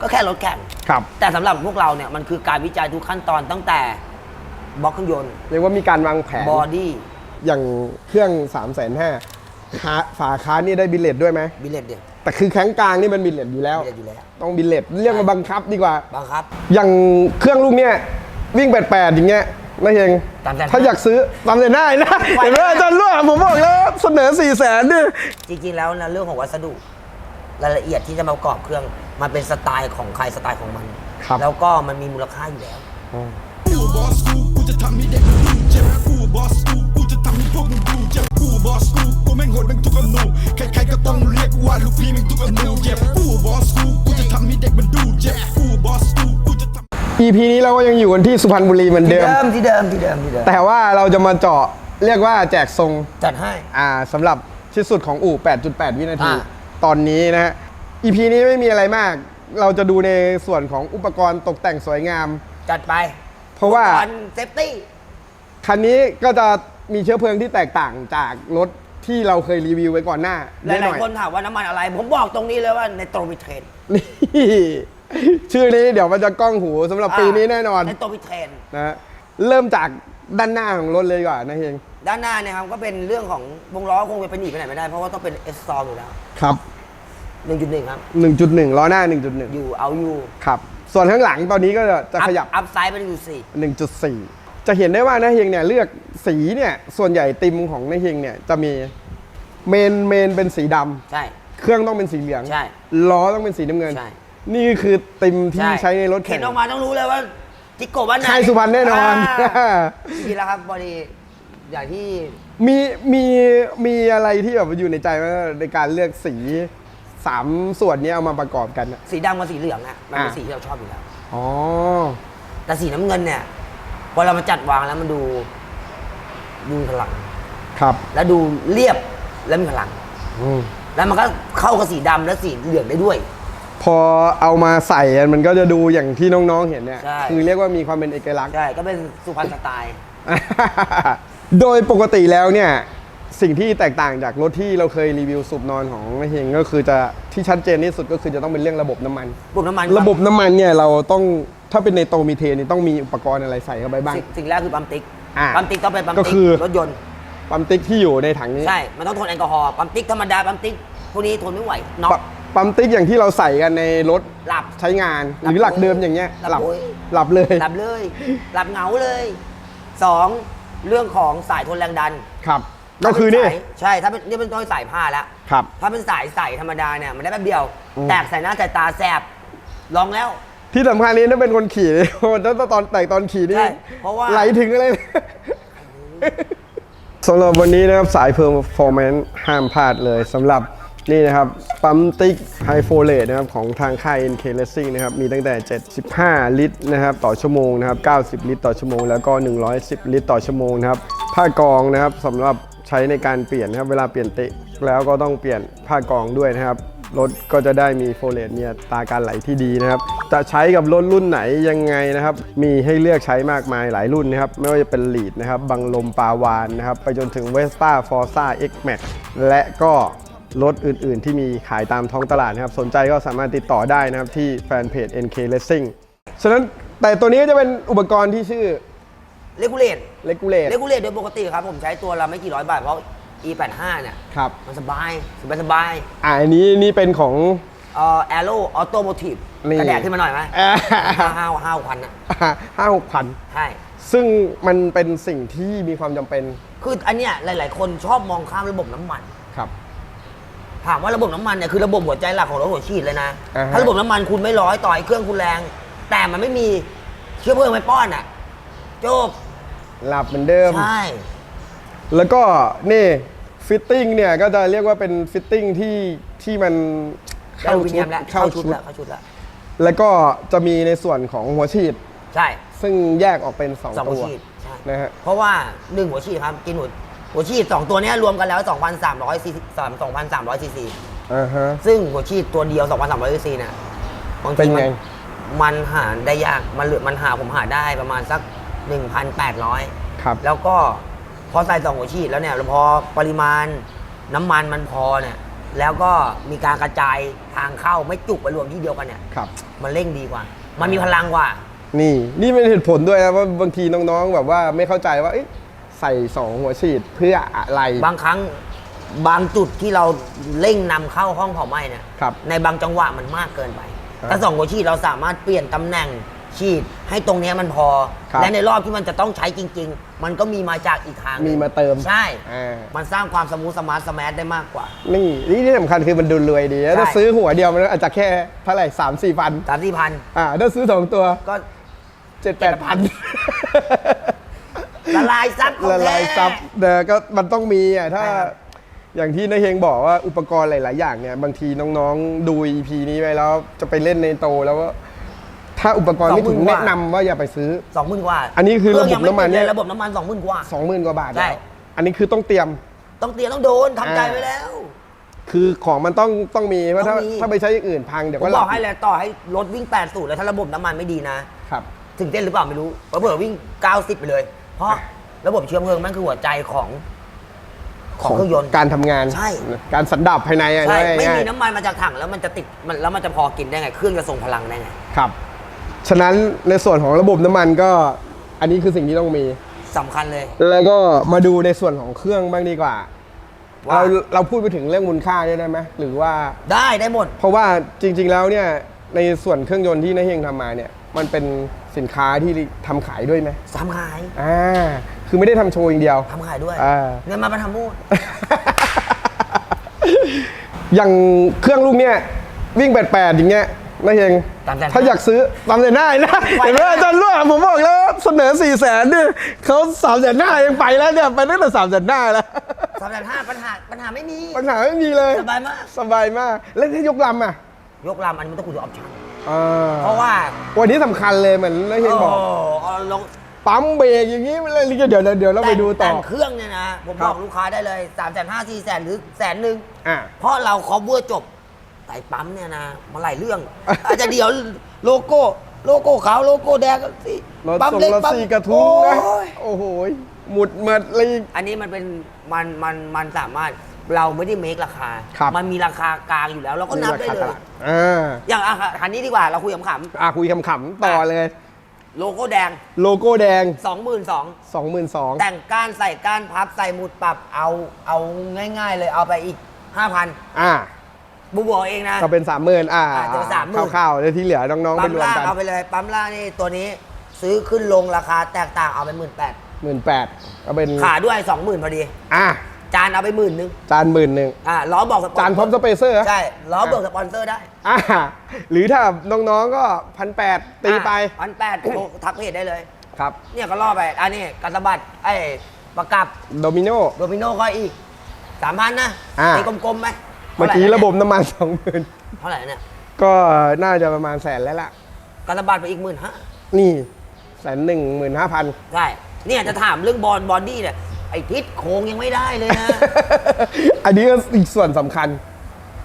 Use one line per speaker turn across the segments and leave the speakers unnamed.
ก็แค่รถแข่ง
ครับ
แต่สำหรับพวกเราเนี่ยมันคือการวิจัยทุกขั้นตอนตั้งแต่บล็อกเครื่องยนต์
เรียกว่ามีการวางแผน
บอดี้
อย่างเครื่อง 3 5 0 0 0 0ฝาค้านนี่ได้บิลเลตด้วยไหม
บิลเลตเดียว
แต่คือแข้งกลางนี่มันบิลเลตอยู่แล้ว
บิลเลตอยู่แล้ว
ต้องบิลเลตเรียกว่าบังคับดีกว่า
บังคับ
อย่างเครื่องลูกเนี่ยวิ่ง 88 อย่างเงี้ยนะเฮง
ตามแสน
ถ้าอยากซื้อตามแต่หน้านะ
ไหว
เห็นไหมอาจารย์ล่วผมบอกแล้วเสนอ4 0 0 0 0นเนี่ย
จริงๆแล้วนะเรื่องของวัสดุ รายละเอียดที่จะมาประกอบเครื่อง มันเป็นสไตล์ของใครสไตล์ของมัน
ครับ
แล้วก็มันมีมูลค่าอยู่แล้ว
กูบอสกูกูจะทำให้เด็กมันดูเจ็บกูบอสกูกูจะทำให้พวกมึงดูเจ็บกูบอสกูกูแม่งโหดแม่งทุกอนูใครๆก็ต้องเรียกว่าลูกพี่แม่งทุกอนูเจ็บกูบอสกูกูจะทำให้เด็กมันดูเจ็บกูบอสกูกูจะทำ
EP นี้เราก็ยังอยู่กันที่สุพรรณบุรีเหมือน
ที่
เดิม
เดิมที่เดิมที่เดิมที่เดิม
แต่ว่าเราจะมาเจาะเรียกว่าแจกทรง
จัดให้
อ่าสำหรับที่สุดของอู่ 8.8 วินาที
อ่า
ตอนนี้นะฮะ EP นี้ไม่มีอะไรมาก เราจะดูในส่วนของอุปกรณ์ตกแต่งสวยงาม
จัดไป
เพราะว่า
อุปกรณ์เซฟตี้
คันนี้ก็จะมีเชื้อเพลิงที่แตกต่างจากรถที่เราเคยรีวิวไว้ก่อนหน้า
ห
นิดห
ลา
น่
ย
อย
ๆคนถามว่าน้ำมันอะไร ผมบอกตรงนี้เลยว่าในโตรวิเทรน
นี่ชื่อนี้เดี๋ยวมันจะกล้องหูสำหรับปีนี้แน่นอน
ในโตรวิเทรน
นะฮะเริ่มจากด้านหน้าของรถเลยดีกว่อนนะเฮง
ด้านหน้าเนี่ยครับก็เป็นเรื่องของวงล้อคงจะไปหนีไปไหนไม่ได้ เพราะว่าต้องเป็นเอสซออยู่แล้ว
ครับ
1.1ครับ
1.1ล้อหน้า 1.1
อยู่เอาอยู่
ครับ ส่วนข้างหลังตอนนี้ก็จะขยับ
อัพไซด์ไปอยู่สี่
1.4 จะเห็นได้ว่านะเฮงเนี่ยเลือกสีเนี่ยส่วนใหญ่ติมของนะเฮงเนี่ยจะมีเมนเมนเป็นสีดำ
ใช่
เครื่องต้องเป็นสีเหลือง
ใช่
ล้อต้องเป็นสีน้ำเงิน
ใช่
นี่คือติมที่ใช้ในรถ
เห็
แข่
น
ง
ออกมาต้องรู้เลยว่าจิโกะบ้านไหน
ค่ายสุพรรณแน่นอนา
ดีแล้วครับบอดีอย่างที่
มีมีมีอะไรที่แบบอยู่ในใจไหมในการเลือกสี สามส่วนนี้เอามาประกอบกันอะ
สีดำกับสีเหลืองอะมันเป็น
อ่า
สีที่เราชอบอยู่แล้ว
อ๋อ
แต่สีน้ำเงินเนี่ยพอเรามาจัดวางแล้วมันดูดูมีพลัง
ครับ
แล้วดูเรียบและมีพลัง
อืม
แล้วมันก็เข้ากับสีดำและสีเหลืองได้ด้วย
พอเอามาใส่กันมันก็จะดูอย่างที่น้องๆเห็นเนี่ย
ใช่
คือเรียกว่ามีความเป็นเอกลักษณ์
ใช่ก็เป็นสุพรรณสไตล์
โดยปกติแล้วเนี่ย สิ่งที่แตกต่างจากรถที่เราเคยรีวิวสูบนอนของนายเฮงก็คือจะที่ชัดเจนที่สุดก็คือจะต้องเป็นเรื่องระบบน้ำมัน
ปุ่มน้ำมัน
ระบบน้ำมันเนี่ยเราต้องถ้าเป็นในโตมีเทนนี่ต้องมีอุปกรณ์อะไรใส่เข้าไปบ้าง
สิ่งสิ่งแรกคือปั๊มติ๊ก
อ่า
ปั๊มติ๊กต้องเป็นปั๊ม
ก็
ติ๊
คือ
กรถยนต์
ปั๊มติ๊กที่อยู่ในถังนี้
ใช่ มันต้องทนแอลกอฮอล์ปั๊มติ๊กธรรมดาปั๊มติ๊กพวกนี้ทนไม่ไหวน็อก
ปั๊มปั๊มติ๊กอย่างที่เราใส่กันในรถ
หลับ
ใช้งาน
หลับ
หรือหลักเดิมอย่างเงี้ย
หลับ
หลับ
โอ้ย
หลับเลย
หลับเลย หลับเหงาเลยสองเรื่องของสายทนแรงดัน
ครับ ก็คือนี่
ถ้าเป็สายใช่ถ้าเป็นนี่เป็นต้อยสายผ้าแล้ว
ครับ
ถ้าเป็นสายใสธรรมดาเนี่ยมันได้แป๊บเดียว
อืม
แตกใส่หน้าใส่ตาแสบลองแล้ว
ที่สำคัญนี้ถ้าเป็นคนขี่ตอนตอนแต่ตอนขี่นี่
ใช่เพราะว่า
ไหลถึงอะไรสำหรับวันนี้นะครับสายเพอร์ฟอร์แมนซ์ห้ามพลาดเลยสำหรับนี่นะครับปั๊มติ๊กไฮโฟเลตนะครับของทางค่าย NK Racing นะครับ มีตั้งแต่ 75 ลิตรนะครับ ต่อชั่วโมงนะครับ 90 ลิตรต่อชั่วโมง แล้วก็ 110 ลิตรต่อชั่วโมงนะครับ ผ้ากรองนะครับสำหรับ ใช้ในการเปลี่ยนนะครับ เวลาเปลี่ยนเตะแล้วก็ต้องเปลี่ยนผ้ากองด้วยนะครับรถก็จะได้มีโฟเลตมีอัตาการไหลที่ดีนะครับ จะใช้กับรถรุ่นไหนยังไงนะครับ มีให้เลือกใช้มากมายหลายรุ่นนะครับ ไม่ว่าจะเป็นลีดนะครับ บังลมปาวานนะครับ ไปจนถึง Vespa Forza X Max แและก็รถอื่นๆ ที่มีขายตามท้องตลาดนะครับ สนใจก็สามารถติดต่อได้นะครับที่แฟนเพจ NK Racing ฉะนั้นแต่ตัวนี้จะเป็นอุปกรณ์ที่ชื่อ
เลกูเลต
Regulate
เลกูเลตโดยปกติครับผมใช้ตัวละไม่กี่ร้อยบาท เพราะ e85 เนี่ย
ครับ
มันสบายสบายสบาย
อ่าอันนี้นี่เป็นของ
เอ่อแอโร่ออโตโมทีฟ
นี่
กระแดกขึ้นมาหน่อยไหม
อ่า
ห้าห้าห้าพันอะ
ห้าหกพัน
ใช่
ซึ่งมันเป็นสิ่งที่มีความจำเป็น
คืออันเนี้ยหลาย ๆ คนชอบมองข้ามระบบน้ำมัน
ครับ
ถามว่าระบบน้ำมันเนี่ยคือระบบหัวใจหลักของรถหัวฉีดเลยนะ
อ่าฮะ
ถ้าระบบน้ำมันคุณไม่ร้อยต่อยเครื่องคุณแรง แต่มันไม่มีเชื้อเพลิงไม่ป้อนอะจบ
หลับเหมือนเดิม
ใช่
แล้วก็นี่ฟิตติ้งเนี่ยก็จะเรียกว่าเป็นฟิตติ้งที่ที่มัน
เข้า
เข้า
วิ
ชุ
เนี
ด
ยมแล้ว
เข้า
เข้าชุด
ชุด
แล้วเข้าชุดแล้ว
แล้วก็จะมีในส่วนของหัวฉีด
ใช่
ซึ่งแยกออกเป็น2
สอง
ตั
หัว
ว
ฉีดใช่
นะฮะ
เพราะว่าหนึ่งหัวฉีดครับ กินหัวหัวฉีดสองตัวเนี้ยรวมกันแล้ว 2,300ซีซี2,300ซีซี
อ่าฮะ
ซึ่งหัวฉีดตัวเดียว 2,300ซีซีเนี่ยบาง
เป็
ที
น
มั
ไง
นมันหาได้ยากมันเหลือมันหาผมหาได้ประมาณสัก 1,800
ครับ
แล้วก็พอใส่สองหัวฉีดแล้วเนี่ยแล้วพอปริมาณน้ำมันมันพอเนี่ย แล้วก็มีการกระจายทางเข้าไม่จุกไปรวมที่เดียวกันเนี่ย
ครับ
มันเร่งดีกว่า มันมีพลังกว่า
นี่นี่เป็นเหตุผลด้วยนะว่าบางทีน้องๆแบบว่าไม่เข้าใจว่าเอ๊ะใส่สองหัวฉีดเพื่ออะไร
บางครั้งบางจุดที่เราเร่งนำเข้าห้องเผาไหม้เนี่ย
ครับ
ในบางจังหวะมันมากเกินไป
ครับ
ถ้าสองหัวฉีดเราสามารถเปลี่ยนตำแหน่ง ฉีดให้ตรงเนี้ยมันพอ
ครับ
และในรอบที่มันจะต้องใช้จริง ๆ มันก็มีมาจากอีกทางหนึ่ง
มีมาเติม
ใช่
อ่า
มันสร้างความสมูทสมาร์ทสมาร์ทได้มากกว่า
นี่นี่ที่สำคัญคือมันดูรวยดีแล้วถ้า
ใช่
ซื้อหัวเดียวมันอาจจะแค่เท่าไหร่สามสี่พัน
สามสี่พัน
อ่าถ้าซื้อสองตัว
ก็
เจ็ดแปดพัน
ละลายซับของ
ละลาย
แท้
ซับแต่ก็มันต้องมีอะถ้า
ใช่ครับ
อย่างที่นายเฮงบอกว่าอุปกรณ์หลาย ๆ อย่างเนี่ย บางทีน้อง ๆ ดู EP นี้ไปแล้วจะไปเล่นในโตแล้วว่า ถ้าอุปกรณ์ไม่ถึงแนะนำว่าอย่าไปซื้อ
สองหมื่นกว่า
อันนี้คือระบบ
เงยังไน้ำ
มันเนี่ย
ติดลระบบน้ำมันสองหมื่นกว่า
20,000กว่าบาท
ใช่
แล้วอันนี้คือต้องเตรียม
ต้องเตรียมต้องโดนทำใจ
อ่า
ไว้แล้ว
คือของมันต้องต้องมีว่าถ้า
ต้องมี
ถ้าไปใช้อย่างอื่นพังเดี๋ยว
ผม
ก็
บ
หลั
อบกให้เลยต่อให้รถวิ่ง8สูตรแล้วถ้าระบบน้ำมันไม่ดีนะ
ครับ
ถึงเต้นหรือเปล่าไม่รู้เผื่อๆวิ่ง 90 ไปเลย เพราะระบบเชื้อเพลิงมันคือหัวใจของของเครื่องยนต์
การทำงาน
ใช่
การสันดับภายในอะ
ใช่
ง่ายๆ
ไม่มีน้ำมันมาจากถังแล้วมันจะติดมันแล้วมันจะพอกินได้ไง เครื่องจะส่งพลังได้ไง
ครับ ฉะนั้นในส่วนของระบบน้ำมันก็อันนี้คือสิ่งที่ต้องมี
สำคัญเลย
แล้วก็มาดูในส่วนของเครื่องบ้างดีกว่า
ว่า
เราเราพูดไปถึงเรื่องมูลค่าด้วยได้ไหมหรือว่า
ได้ได้หมด
เพราะว่าจริง ๆ แล้วเนี่ยในส่วนเครื่องยนต์ที่นายเฮงทำมาเนี่ยมันเป็นสินค้าที่ทำขายด้วยไหม
ทำขาย
อ่าคือไม่ได้ทำโชว์อย่างเดียว
ทำขายด้วย
อ่า
เงินมามาทำมูด
อย่างเครื่องลูกเนี่ยวิ่ง88อย่างเงี้ย นายเฮง
ตามใจ
ถ้าอยากซื้อตามใจหน้านะ
ไหว
เห็นไหม
ไหม
อาจารย์รั่วผมบอกแล้วเสนอ4 0 0แสนเนี่ยเขาสามแสนหน้ายังไปแล้วเนี่ยไปตั้งแต่สามแสนหน้าแล้ว
สามแสนห้าปัญหาปัญหาไม่มี
ปัญหาไม่มีเลย
สบายมาก
สบายมาก แล้วถ้ายกลำอะ
ยกลำอันนี้มันต้องคุยถึงออปชั่น
อ่า
เพราะว่า
วันนี้สำคัญเลยเหมือนนายเฮงบอก
โเอาลง
ปั๊มเบรกอย่างนี้มันเลยเดี๋ยวเดี๋ยวเดี๋ยวเราไปดูต่อ
แต่งเครื่องเนี่ยนะผม
ครับ
บอกลูกค้าได้เลย3ามแสนห้าสี่แสนหรือแสนหนึ่ง
อ่า
เพราะเราคอมเวอร์จบ ใส่ปั๊มเนี่ยนะมาหลายเรื่อง อาจจะเดี๋ยวโลโก้โลโก้ขาวโลโก้แดงสิ
รถ
ปั๊ม
ส่ง
เล็ก
รถ
ปั๊ม
สี่กระทุ้งนะ
โอ้ย
โอ้โหหมุดเมิดเลย
อันนี้มันเป็นมันมันมันสามารถเราไม่ได้เมคราคา
ครับ
มันมีราคากลางอยู่แล้ว เราก็นับได้เลย
อ่า
อย่างอะคันนี้ดีกว่าเราคุยขำ
อะคุยขำๆต่อเลย
ๆโลโก้แดง
โลโก้แดง
22,000
22,000
แต่งก้านใส่ก้านพับใส่หมุดปรับเอาเอาง่าย ๆ เลยเอาไปอีก 5,000
อ่า
บูบวกเองนะ
ก็เป็น30,000อ่า
อ่าจะ30,000
คร่าวๆแล้วที่เหลือน้องๆไป
ปั๊ม
รวม
ล่าง
กัน
เอาไปเลย ปั๊มล่างนี่ตัวนี้ซื้อขึ้นลงราคาแตกต่างเอาไปหมื่นแปด
18,000ก็เป็น
ขาด้วยสองหมื่นพอดี
อะ
จานเอาไปหมื่นนึง
จานหมื่นหนึ่ง
อ่าล้อบอกสปอน
จานพร้อมสเปเซอร์
ใช่ล้อเบิกสปอนเซอร์ได้
อ่าหรือถ้าน้องๆก็พันแปดตีไป
พันแปดทักเพจได้เลย
ครับ
เนี่ยก็ล่อไป อันนี้กันตบัดไอ้ประกับ
โดมิโน
โดมิโนก็อีกสามพันนะ
อ่า
ตีกลมๆไหม
เมื่อกี้ระบบน้ำมัน20,000
เท่าไหร่เนี่ย
ก็น่าจะประมาณแสนแล้วล่ะ
กันตบัดไปอีกหมื่นห้า
นี่แสนหนึ่งหมื่นห้าพัน
ใช่เนี่ยจะถามเรื่องบอลบอดี้เนี่ยไอ้ทิศโค้งยังไม่ได้เลยนะ
อันนี้ก็อีกส่วนสำคัญ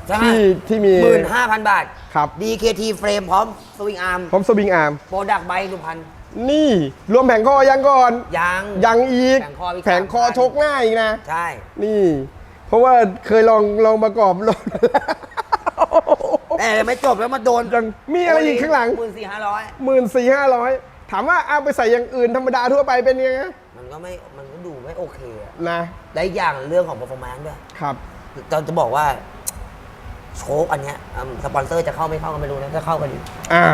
ใช่ไหม
ที่ที่มี
หมื่นห้าพันบาท
ครับ
DKT เฟรมพร้อมสวิงอาร์ม
พร้อมสวิงอาร์ม
โปรดักต์ใบสุพรรณ
นี่รวมแผงคอยังก่อน
ยัง
ยังอีก
แผงคออีก
แผงคอ
สามพัน
ชกหน้าอีกนะ
ใช่
นี่ เพราะว่าเคยลองลองประกอบรถ
แต่ไม่จบแล้วมาโดน
ยังมีอะไรอีกข้างหลัง
หมื่นสี่ห้าร้อย
หมื่นสี่ห้าร้อยถามว่าเอาไปใส่อย่างอื่นธรรมดาทั่วไปเป็นยังไง
มันก็ไม่มันก็ดูไม่โอเคอะ
นะ
และอีกอย่างเรื่องของ performance ด้วย
ครับ
เราจะบอกว่า โชคอันเนี้ยอืมสปอนเซอร์จะเข้าไม่เข้าก็ไม่รู้นะถ้าเข้าก็ดี
อ่า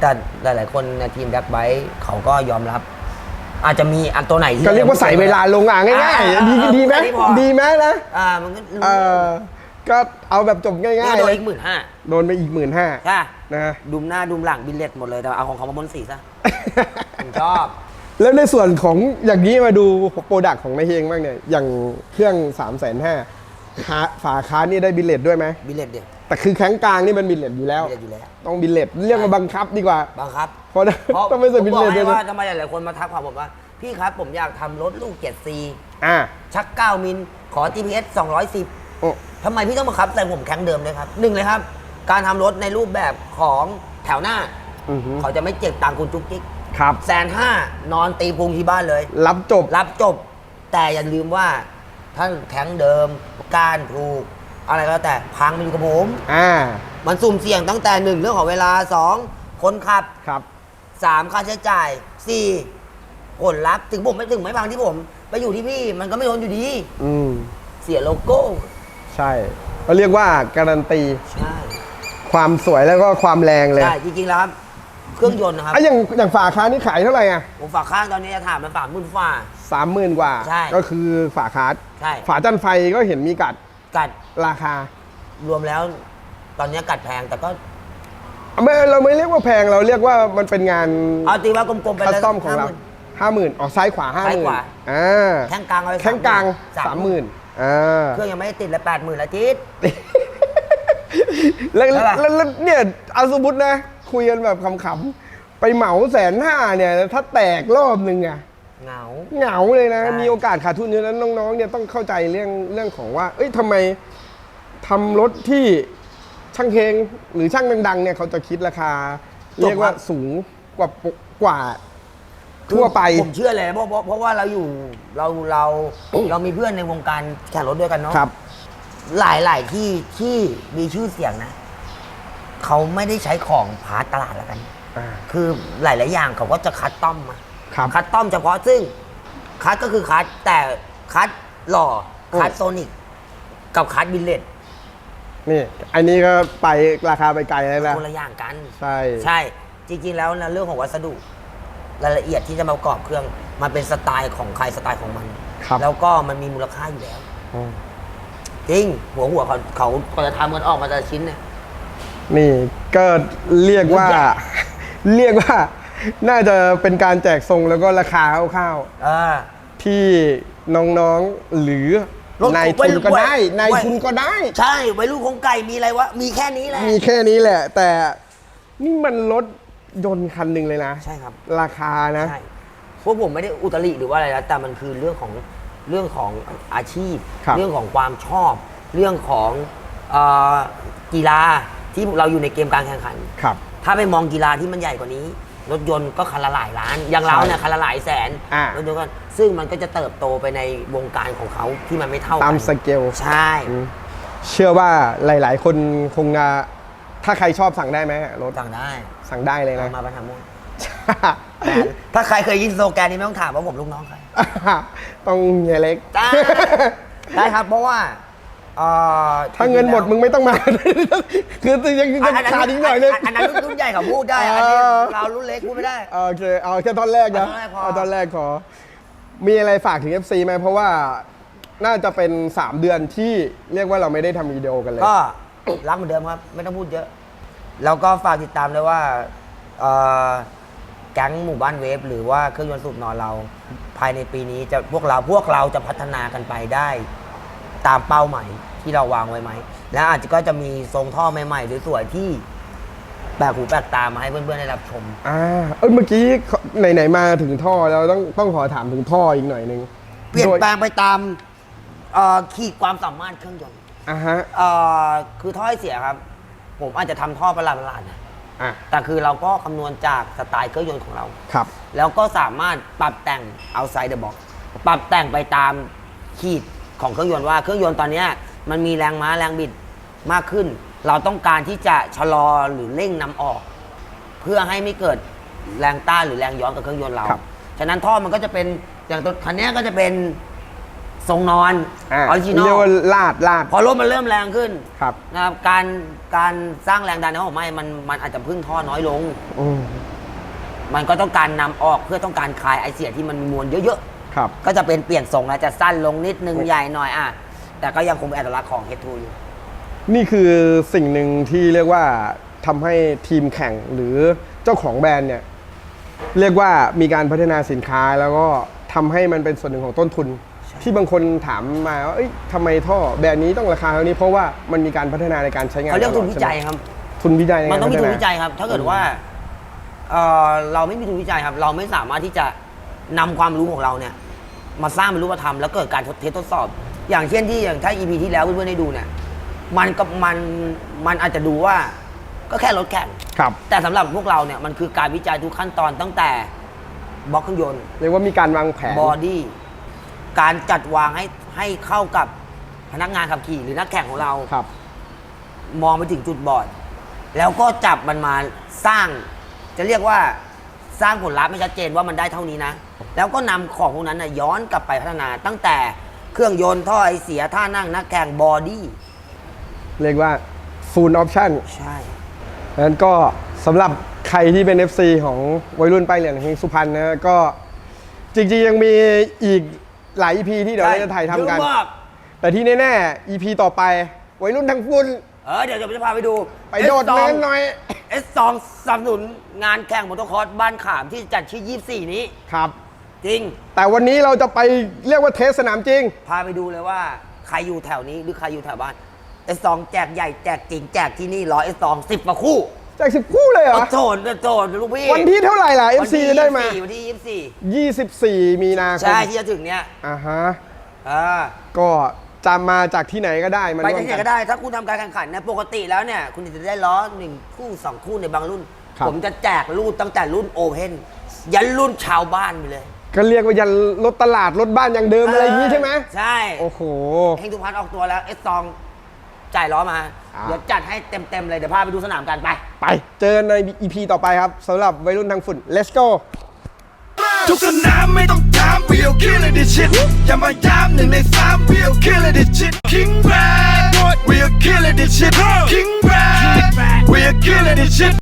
แต่หลาย ๆ คนในทีมแบ็คไบค์เขาก็ยอมรับ อาจจะมีอันตัวไหนที่
ก็เรียกว่าใส่เวลาลงอะง่าย
อ่า
ๆดีดีไหม
แค่นี้พอ
ดีไหมนะ
อ่ามันก็รู้
เออก็เอาแบบจบง่าย
เนี่ย
ๆ
โดน
เลย
อีกหมื่นห้า
โดนไปอีกหมื่นห้า
ใช่
นะ
ดุมหน้าดุมหลังบิลเลตหมดเลยแต่เอาของเขามาบนสีซะผมชอบ
แล้วในส่วนของอย่างนี้มาดูโปรดักต์ของนายเฮงบ้างเนี่ย อย่างเครื่อง 3 5 0 0 0 0ฝาค้านนี่ได้บิลเลตด้วยไหม
บิลเลตเดียว
แต่คือแข้งกลางนี่มันบิลเลตอยู่แล้ว
บิลเลตอยู่แล้ว
ต้องบิลเลตเรียกว่าบังคับดีกว่า
บังคับ
เพราะ
เพราะ
ต้องไม่ใส่
ผม
บิล
บอ
เล
ก
ต
ให้
ด้วย
ว่า
นะ
ทำไมหลายๆคนมาทักผมว่า พี่ครับผมอยากทำรถลูก 7C
อ่า
ชัก 9 มิลขอ GPS 210
โอ้
ทำไมพี่ต้องบังคับใส่ผมแข้งเดิมเลยครับหนึ่งเลยครับ การทำรถในรูปแบบของแถวหน้า
อือหือ
เขาจะไม่เจ็บตังค์คุณจุกจิก
ครับ
แสนห้านอนตีพุงที่บ้านเลย
รับจบ
รับจบ แต่อย่าลืมว่าท่านแข็งเดิม การถูก อะไรก็แล้วแต่พังมันอยู่กับผม
อ่า
มันสุ่มเสี่ยงตั้งแต่หนึ่งเรื่องของเวลาสองคนขับ
ครับ
สามค่าใช้จ่ายสี่ผลลัพธ์ถึงผมไม่ถึงไม่พังที่ผม ไปอยู่ที่พี่มันก็ไม่ทนอยู่ดี
อืม
เสียโลโก้
ใช่เขาเรียกว่าการันตี
ใช่
ความสวยแล้วก็ความแรงเลย
ใช่จริงๆแล้วครับ เครื่องยนต์นะครับ
อะอย่างอย่างฝาคาร์นี่ขายเท่าไหร่อะ
ผมฝากข้างตอนนี้จะถามมันฝากมื่นฝ่า
สามหมื่นกว่า
ใช่
ก็คือฝาคาร์ด
ใช่
ฝาจันไฟก็เห็นมีกัด
กัด
ราคา
รวมแล้ว ตอนนี้กัดแพงแต่ก็
ไม่เราไม่เรียกว่าแพงเราเรียกว่ามันเป็นงาน
เอาตีว่ากลมๆไป
คัส
เลย
ตอมของเรา
50,000
ห้าหมื่นออกซ้ายขวาห้าห
ซ้าย
มื่น
ขวา
อ่า
แข้งกลางเอาไป
แข้งกลาง
สา
สามม
ห
ห
มื่
มื่
น
นอ่า
เครื่องยังไม่ได้ติดเลยแปดหมื่นละทิศ
แล้ว
ใช่ปะ
แล้วแล้วเนี่ยเอาสมมตินะ คุยกันแบบขำๆ ไปเหมาแสนห้าเนี่ย ถ้าแตกรอบหนึ่งอะ
เหงา
เหงาเลยนะ
ใช่
มีโอกาสขาดทุนเยอะนั้นน้องๆเนี่ยต้องเข้าใจเรื่องเรื่องของว่า เอ้ยทำไมทำรถที่ช่างเคงหรือช่างดังๆเนี่ยเขาจะคิดราคา เรียกว่าสูงกว่าปกกว่าทั่วไป
ผมเชื่อเลยเพราะเพราะเพราะว่าเราอยู่เราเราเรามีเพื่อนในวงการแข่งรถด้วยกันเนาะ
ครับ
หลายหลายที่ที่มีชื่อเสียงนะ เขาไม่ได้ใช้ของพาร์ตตลาดแล้วกัน
อ่า
คือหลาย ๆ อย่างเขาก็จะคัดต้อมมา
ครับ
คัดต้อมเฉพาะซึ่งคัดก็คือคัดแต่คัดหล่อคัดโซนิกกับคัดบิลเลต
นี่ อันนี้ก็ไปราคาไปไกลแล้วนะ
คนละอย่างกัน
ใช่
ใช่จริง ๆ แล้วนะเรื่องของวัสดุ รายละเอียดที่จะมาประกอบเครื่องมันเป็นสไตล์ของใครสไตล์ของมัน
ครับ
แล้วก็มันมีมูลค่าอยู่แล้ว
อืม
จริง หัวหัวเขาเขาเขาจะทำกันออกมาแต่ละชิ้นเนี่ย
นี่ก็เรียกว่า
ใหญ่
เรียกว่า น่าจะเป็นการแจกทรงแล้วก็ราคาคร่าว
เออ
ๆที่น้องๆหรือ
รถ
นายทุนก็
ไว้
ได้
ไว้
นายทุนก็ได้
ใช่วัยรุ่นคงไก่มีอะไรวะ มีแค่นี้แหละ
มีแค่นี้แหละ แต่นี่มันรถยนต์คันหนึ่งเลยนะ
ใช่ครับ
ราคานะ
ใช่ พวกผมไม่ได้อุตริหรือว่าอะไรนะแต่มันคือเรื่องของเรื่องของอาชีพ
ครับ
เรื่องของความชอบ เรื่องของเอ่อกีฬาที่เราอยู่ในเกมการแข่งขัน
ครับ
ถ้าไปมองกีฬาที่มันใหญ่กว่านี้ รถยนต์ก็คันละหลายล้าน อย่างเราเนี่ยคันละหลายแสน
อ่าร
ถยนต์ก็ซึ่งมันก็จะเติบโตไปในวงการของเขาที่มันไม่เท่ากั
ตามสเกล
ใช่
อืมเชื่อว่าหลาย ๆ คนคงจะถ้าใครชอบสั่งได้ไหมรถ
สั่งได้
สั่งได้เลย
เรา
นะ
มาประทำมุ่งถ้าใครเคยยินสโลแกนนี้ไม่ต้องถามว่าผมลูกน้องใคร
ต้องเฮียเล็ก
ได้ได้ครับเพราะว่าเอ่อ
ถ้าเงินหมดมึงไม่ต้องมา คือยังยัง
อันนั้น
ขาดอีกหน่อยนึง
อันนั้นรุ่นใหญ่เขาพูดได้อันนี้
เออ
เรารุ่นเล็กพูดไม่ได้
โอเคเอาแค่ตอนแรกนะ
เอาตอนแรกพอ
เอาตอนแรกขอมีอะไรฝากถึง FC ไหมเพราะว่าน่าจะเป็น 3 เดือนที่เรียกว่าเราไม่ได้ทำวิดีโอกันเลย
ก็รักเหมือนเดิมครับ ไม่ต้องพูดเยอะ แล้วก็ฝากติดตามเลยว่าเอ่อแก๊งหมู่บ้านเวฟหรือว่าเครื่องยนต์สูบนอนเรา ภายในปีนี้จะพวกเราพวกเราจะพัฒนากันไปได้ ตามเป้าหมายที่เราวางไว้ไหม แล้วอาจจะก็จะมีทรงท่อใหม่ๆสวยๆที่แปลกหูแปลกตามาให้เพื่อนๆได้รับชม
อ่าเอ้ยเมื่อกี้ไหนๆมาถึงท่อแล้วต้องต้องขอถามถึงท่ออีกหน่อยนึง
เปลี่ยน
โด
แปลงไปตามเอ่อขีดความสามารถเครื่องยนต์
อ่าฮะ
เอ่อคือท่อให้เสียครับ ผมอาจจะทำท่อประหลาดๆนะ
อะ
แต่คือเราก็คำนวณจากสไตล์เครื่องยนต์ของเรา
ครับ
แล้วก็สามารถปรับแต่ง outside the box ปรับแต่งไปตามขีด ของเครื่องยนต์ว่าเครื่องยนต์ตอนเนี้ยมันมีแรงม้าแรงบิดมากขึ้น เราต้องการที่จะชะลอหรือเร่งนำออก เพื่อให้ไม่เกิดแรงต้านหรือแรงย้อนกับเครื่องยนต์เรา
ครับ
ฉะนั้นท่อมันก็จะเป็นอย่างตัวคันเนี้ยก็จะเป็นทรงนอนอ
อ่า
อริจินอ
เรียก
ล
ว่าลาดลาด
พอรถมันเริ่มแรงขึ้น
ครับ
นะครับการการสร้างแรงดันในห้องไหม้มันมันอาจจะพึ่งท่อน้อยลง
อืม
มันก็ต้องการนำออกเพื่อต้องการคลายไอเสียที่มันมีมวลเยอะ
ครับ
ๆก็จะเป็นเปลี่ยนทรงแล้วจะสั้นลงนิดนึงใหญ่หน่อยอะแต่ก็ยังคงเป็นอัตลักษณ์ของ H2 อยู่
นี่คือสิ่งหนึ่งที่เรียกว่าทำให้ทีมแข่งหรือเจ้าของแบรนด์เนี่ยเรียกว่ามีการพัฒนาสินค้าแล้วก็ทำให้มันเป็นส่วนหนึ่งของต้นทุน ที่บางคนถามมาว่าเอ้ยทำไมท่อแบรนด์นี้ต้องราคาเท่านี้เพราะว่ามันมีการพัฒนาในการใช้งาน
เขาเรียกทุน
ตลอด
วิจัย
ใช่ไหม
ครับ
ทุนวิจัยใน
มันต้องมี
การ
ทุน
พัฒา
วิจัยครับ ถ้าเกิดว่าเอ่อเราไม่มีทุนวิจัยครับ เราไม่สามารถที่จะนำความรู้ของเราเนี่ย มาสร้างเป็นรูปธรรมแล้วเกิดการทดเทสทดสอบ อย่างเช่นที่อย่างถ้า EP ที่แล้วเพื่อนๆได้ดูเนี่ยมันกับมันมันอาจจะดูว่าก็แค่รถแข่ง
ครับ
แต่สำหรับพวกเราเนี่ยมันคือการวิจัยทุกขั้นตอนตั้งแต่บล็อกเครื่องยนต์
เรียกว่ามีการวางแผน
บอดี้การจัดวางให้ให้เข้ากับพนักงานขับขี่หรือนักแข่งของเรา
ครับ
มองไปถึงจุดบอด แล้วก็จับมันมาสร้าง จะเรียกว่า สร้างผลลัพธ์ไม่ชัดเจนว่ามันได้เท่านี้นะ แล้วก็นำของพวกนั้นนะย้อนกลับไปพัฒนาตั้งแต่เครื่องยนต์ท่อไอเสียท่านั่งนักแข่งบอดี้
เรียกว่า full option
ใช่
นั้นก็สำหรับใครที่เป็น FC ของวัยรุ่นป้ายเหลืองเฮงสุพรรณนะ ก็จริงๆ ยังมีอีกหลาย EP ที่เดี๋ยวเราจะถ่ายทำกัน
เยอะมาก
แต่ที่แน่ๆ EP ต่อไปวัยรุ่นทั้งฝุ่น
เออเดี๋ยวจะพาไปดู
ไปโดดเนินหน่อย
เอสสองสนับสนุนงานแข่งมอเตอร์คอร์สบ้านขามที่จัดที่ 24 นี้
ครับ
จริง
แต่วันนี้เราจะไปเรียกว่าเทสสนามจริง
พาไปดูเลยว่าใครอยู่แถวนี้หรือใครอยู่แถวบ้านเอสสองแจกใหญ่แจกจริงแจกที่นี่ร้อยเอสสองสิบกว่าคู่
แจกสิบคู่เลยเหรอ
โอ้โถนโถนลูกพี่
วันที่เท่าไหร่ล่ะ
วัน
FC
ที่
จะได้มา
24วันที่
24 มีนาค
24
ม
ใช่ที่จะถึงเนี้ย
อ่าฮะ
อ่า
ก็ จำมาจากที่ไหนก็ได้มา
ไป
ร่วม
ที่ไหน
กัน
ก็ได้ ถ้าคุณทำการแข่งขันเนี่ยปกติแล้วเนี่ย คุณจะได้ล้อหนึ่งคู่สองคู่ในบางรุ่น
ครับ
ผมจะแจกรุ่นตั้งแต่รุ่นโอเพนยันรุ่นชาวบ้านไปเลย
ก็เรียกว่ายันรถตลาดรถบ้านอย่างเดิมอะไรอย่างนี้ใช่ไหม
ใช่
โอ้โห
เฮงทุกพันออกตัวแล้วเอสซองจ่ายล้อมา
อ่า
เดี๋ยวจัดให้เต็มๆเลย เดี๋ยวพาไปดูสนามกันไป
ไป เจอกันใน EP ต่อไปครับสำหรับวัยรุ่นทางฝุ่น let's go
ทุกสนามไม่ต้องถาม we'll kill it this shit อย่ามาย้ำหนึ่งในสาม we'll kill it this shit King Brad we'll kill it this shit King Brad we'll kill it this shit